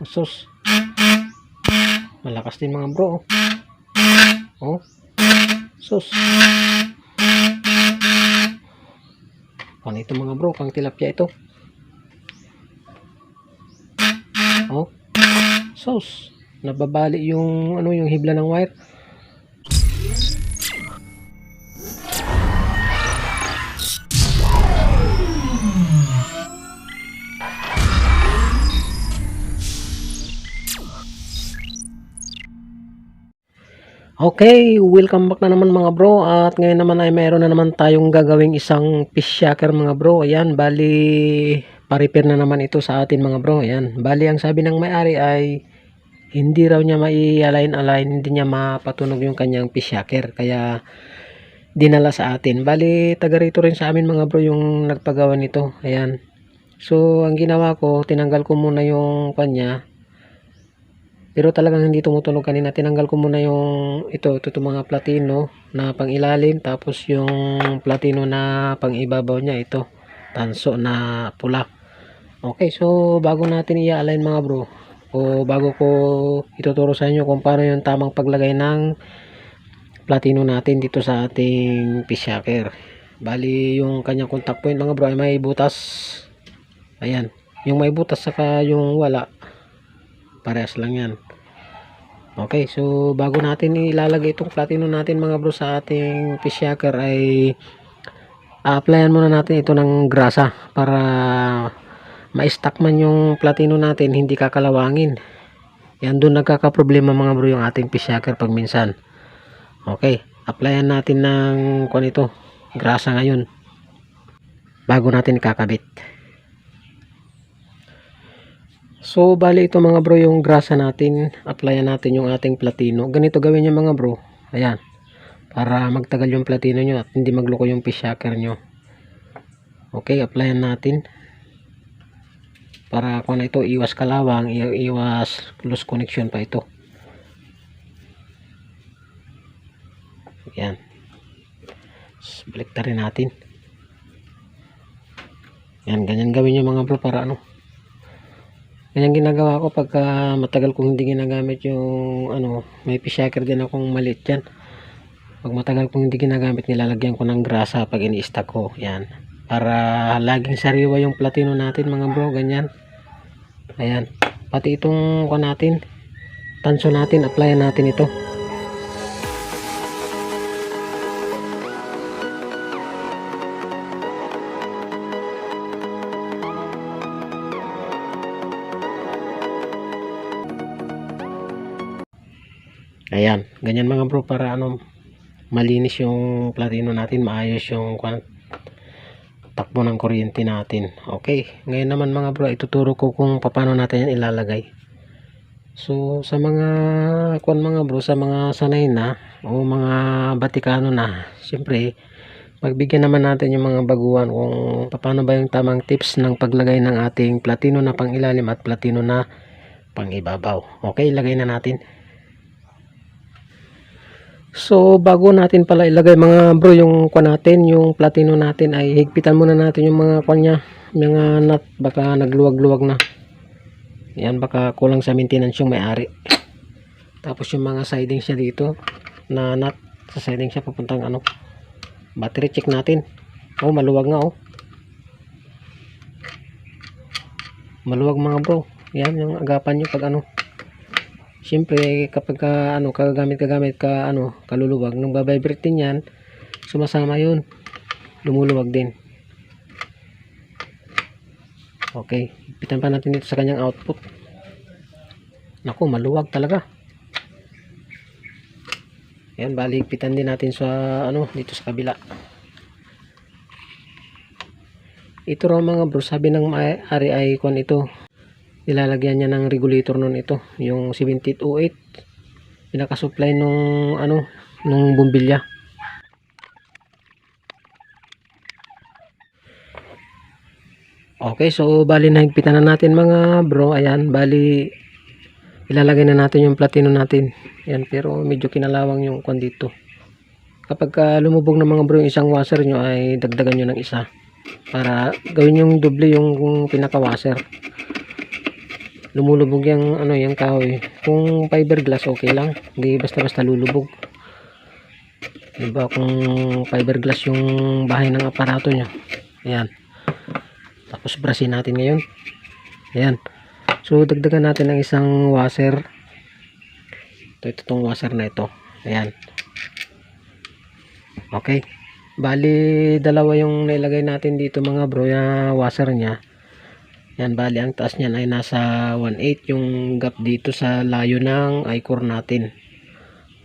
Sus. Malakas din mga bro. Oh. Oh. Sus. Ano ito mga bro? Pang tilapia ito. Oh. Sus. Nababali yung ano yung hibla ng wire. Okay, welcome back na naman mga bro at ngayon naman ay mayroon na naman tayong gagawing isang fish shaker mga bro. Ayan, bali pa-repair na naman ito sa atin mga bro. Ayan, bali ang sabi ng may-ari ay hindi raw niya mai-align-align, hindi niya mapatunog yung kanyang fish shaker kaya dinala sa atin. Bali taga rito rin sa amin mga bro yung nagpagawa nito. Ayan. So, ang ginawa ko, tinanggal ko muna yung kanya pero talagang hindi tumutunog kanina. Tinanggal ko muna yung ito, ito, itong mga platino na pang ilalim. Tapos yung platino na pang ibabaw niya ito. Tanso na pula. Okay, so bago natin i-align mga bro. O bago ko ituturo sa inyo kung paano yung tamang paglagay ng platino natin dito sa ating fish shaker. Bali yung kanyang contact point mga bro ay may butas. Ayan. Yung may butas saka yung wala parehas lang yan. Okay so bago natin ilalagay itong platino natin mga bro sa ating fish shaker ay applyan muna natin ito ng grasa para ma-stack man yung platino natin hindi kakalawangin. Yan doon nagkakaproblema mga bro yung ating fish shaker pag minsan. Okay applyan natin ng kung ito grasa ngayon. Bago natin kakabit So, bali ito mga bro yung grasa natin. Applyan natin yung ating platino. Ganito gawin nyo mga bro. Ayan. Para magtagal yung platino nyo at hindi magloko yung fish shaker nyo. Okay, applyan natin. Para kung ano ito, iwas kalawang, iwas loose connection pa ito. Ayan. Tapos, Balik rin natin. Yan, ganyan gawin nyo mga bro para ano Ganyan ginagawa ko pagka matagal kong hindi ginagamit yung ano, may fish shaker din akong maliit dyan. Pag matagal kong hindi ginagamit, nilalagyan ko ng grasa pag ini-stack ko. Yan. Para laging sariwa yung platino natin mga bro. Ganyan. Ayan. Pati itong ko natin. Tanso natin. Applyan natin ito. Ayan, ganyan mga bro para ano malinis yung platino natin, maayos yung takbo ng kuryente natin. Okay, ngayon naman mga bro, ituturo ko kung paano natin yan ilalagay. So, sa mga kwan mga bro, sa mga sanay na o mga batikano na, siyempre, magbigyan naman natin yung mga baguhan kung paano ba yung tamang tips ng paglagay ng ating platino na pang ilalim at platino na pang ibabaw. Okay, ilagay na natin. So, bago natin pala ilagay mga bro yung kwa natin, yung platino natin ay higpitan muna natin yung mga kwa niya, mga nut, baka nagluwag-luwag na. Yan, baka kulang sa maintenance yung may-ari. Tapos yung mga siding siya dito, na nut, sa siding siya papuntang ano, battery check natin. Oh, maluwag nga oh. Maluwag mga bro. Yan, yung agapan nyo pag ano, Siyempre, kapag ka, ano, kagamit kagamit ka, ano, kaluluwag, nung babibrate din yan, sumasama yun. Lumuluwag din. Okay. Ipitan pa natin dito sa kanyang output. Naku, maluwag talaga. Yan, bali, ipitan din natin sa, ano, dito sa kabila. Ito raw mga bro, sabi ng may-ari ay kung ito, nilalagyan niya ng regulator nun ito yung 7808 pinaka-supply nung ano nung bumbilya. Okay so bali nahigpitan na natin mga bro. Ayan bali ilalagay na natin yung platino natin. Yan pero medyo kinalawang yung kwan dito. Kapag ka lumubog na mga bro yung isang washer nyo ay dagdagan nyo ng isa para gawin yung doble yung pinaka washer lumulubog yung ano yung kahoy. Kung fiberglass okay lang. Hindi basta basta lulubog. Diba kung fiberglass yung bahay ng aparato nyo ayan. Tapos brasin natin ngayon. Ayan. So dagdagan natin ng isang washer. Ito ito tong washer na ito. Ayan. Okay. Bali dalawa yung nilagay natin dito mga bro yung washer nya yan, bali ang taas niyan ay nasa 1.8 yung gap dito sa layo ng i-core natin.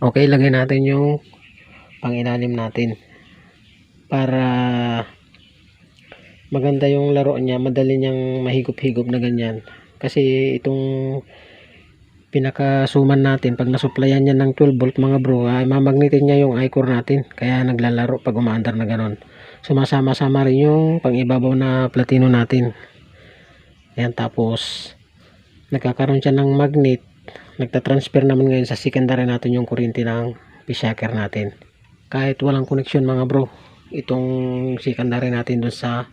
Okay, lagay natin yung pangilalim natin. Para maganda yung laro niya, madali niyang mahigop-higop na ganyan. Kasi itong pinakasuman natin, pag nasupplyan niya ng 12 volt mga bro, ay mamagnetin niya yung i-core natin. Kaya naglalaro pag umaandar na ganon. Sumasama-sama rin yung pangibabaw na platino natin. Ayan, tapos nagkakaroon siya ng magnet. Nagta-transfer naman ngayon sa secondary natin yung kuryente ng pishaker natin. Kahit walang connection mga bro, itong secondary natin dun sa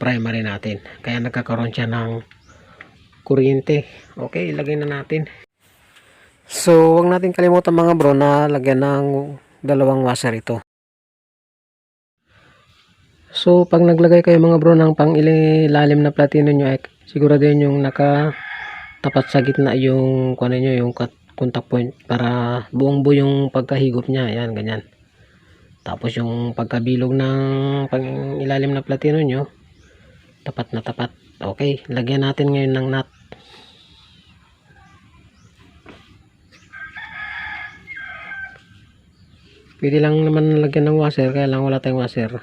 primary natin. Kaya nagkakaroon siya ng kuryente. Okay, ilagay na natin. So, wag natin kalimutan mga bro na lagyan ng dalawang washer ito. So, pag naglagay kayo mga bro ng pang ilalim na platino nyo, ay siguraduhin yung naka tapat sa gitna yung kuno nyo, yung contact point para buong buo yung pagkahigop niya. Ayan, ganyan. Tapos yung pagkabilog ng pang ilalim na platino nyo, tapat na tapat. Okay, lagyan natin ngayon ng nut. Pwede lang naman lagyan ng washer, kaya lang wala tayong washer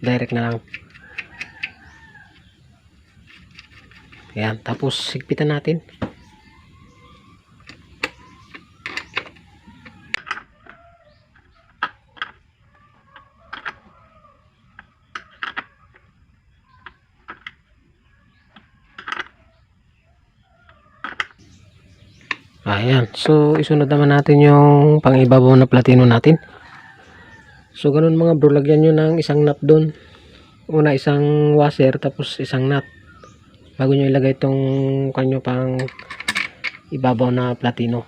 direct na lang. Yan tapos sigpitan natin. Ayan so isunod naman natin yung pangibabaw na platino natin So ganun mga bro, lagyan nyo ng isang nut doon. Una isang washer tapos isang nut. Bago nyo ilagay itong kanyo pang ibabaw na platino.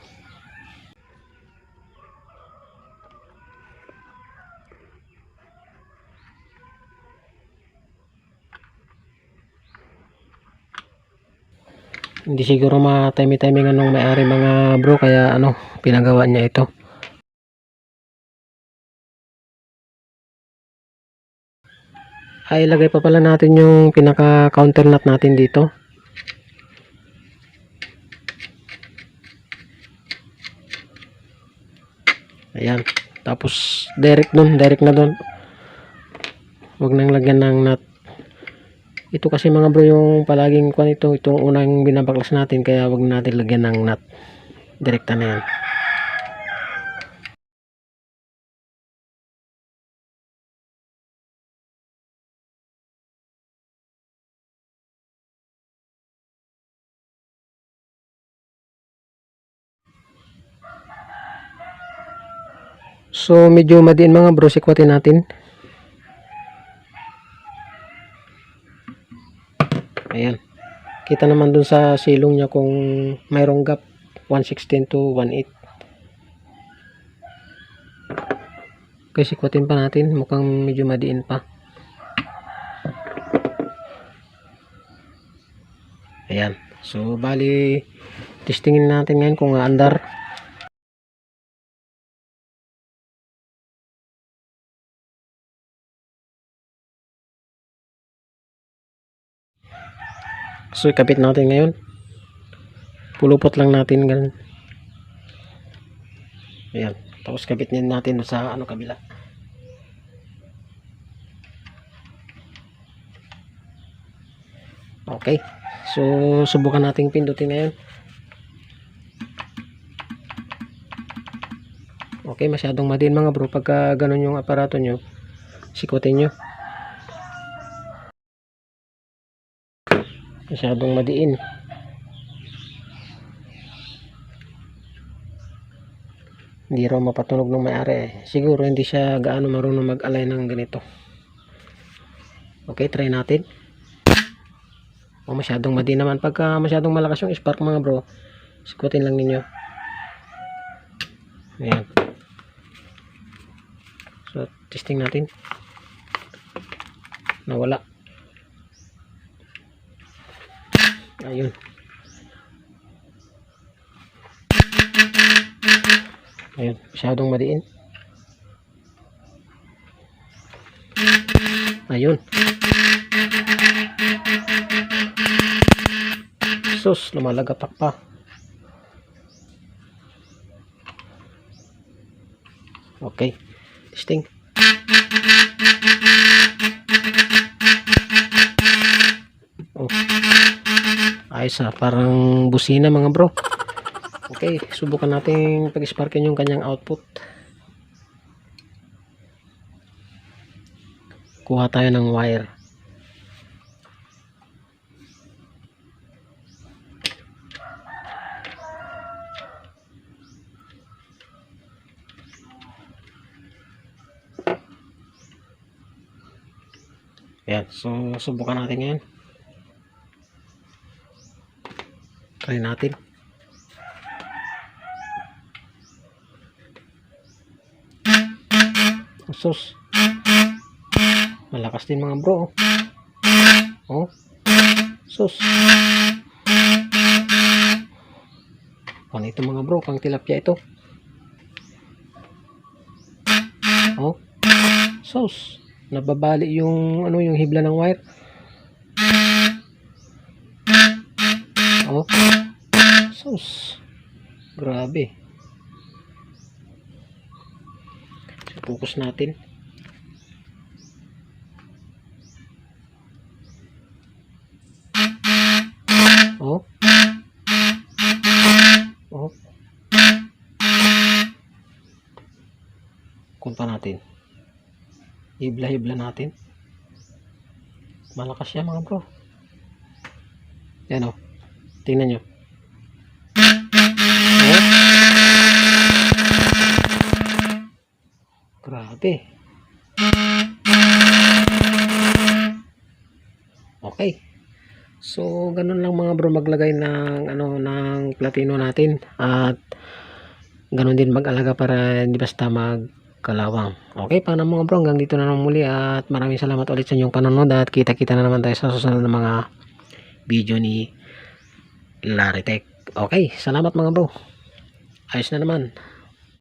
Hindi siguro ma-timing-timing anong may-ari mga bro kaya ano, pinagawa niya ito. Ay ilagay pa pala natin yung pinaka counter nut natin dito. Ayan. Tapos direct dun direct na dun. Huwag nang lagyan ng nut. Ito kasi mga bro yung palaging kwan ito itong unang binabaklas natin kaya huwag natin lagyan ng nut. Direkta na yan So medyo madiin mga bro, sikwatin natin. Ayan. Kita naman dun sa silong niya kung mayroong gap 116 to 18. Okay, sikwatin pa natin. Mukhang medyo madiin pa. Ayan. So bali testingin natin ngayon kung andar. So, ikapit natin ngayon. Pulupot lang natin ganun. Ayan. Tapos kapit din natin sa ano kabila. Okay. So, subukan nating pindutin ngayon. Okay, masyadong madin mga bro. Pagka ganun yung aparato nyo, sikutin nyo. Masyadong madiin hindi raw mapatunog ng may-ari eh. siguro hindi siya gaano marunong mag-align ng ganito okay try natin O masyadong madi naman. Pagka masyadong malakas yung spark mga bro, sikutin lang ninyo. Ayan. So, testing natin. Nawala. Ayun. Ayun, masyadong madiin. Ayun. Sus, lumalagapak pa. Okay. Testing. Ayos ah, parang busina mga bro. Okay, subukan natin pag-sparkin yung kanyang output. Kuha tayo ng wire. Yan, so subukan natin ngayon. Try natin. Sus. Malakas din mga bro. Oh. Sus. Ano ito mga bro, pang tilapia ito. Oh. Sus. Nababali yung ano yung hibla ng wire. Oh. Sus. Grabe. So, focus natin. Oh. Oh. Kunta natin. Hibla-hibla natin. Malakas siya mga bro. Yan o. Tingnan nyo. Grabe. Okay. So, ganun lang mga bro maglagay ng ano ng platino natin at ganun din mag-alaga para hindi basta magkalawang. Okay, paano mga bro hanggang dito na lang muli at maraming salamat ulit sa inyong panonood at kita-kita na naman tayo sa susunod na mga video ni Laritech. Okay, salamat mga bro. Ayos na naman.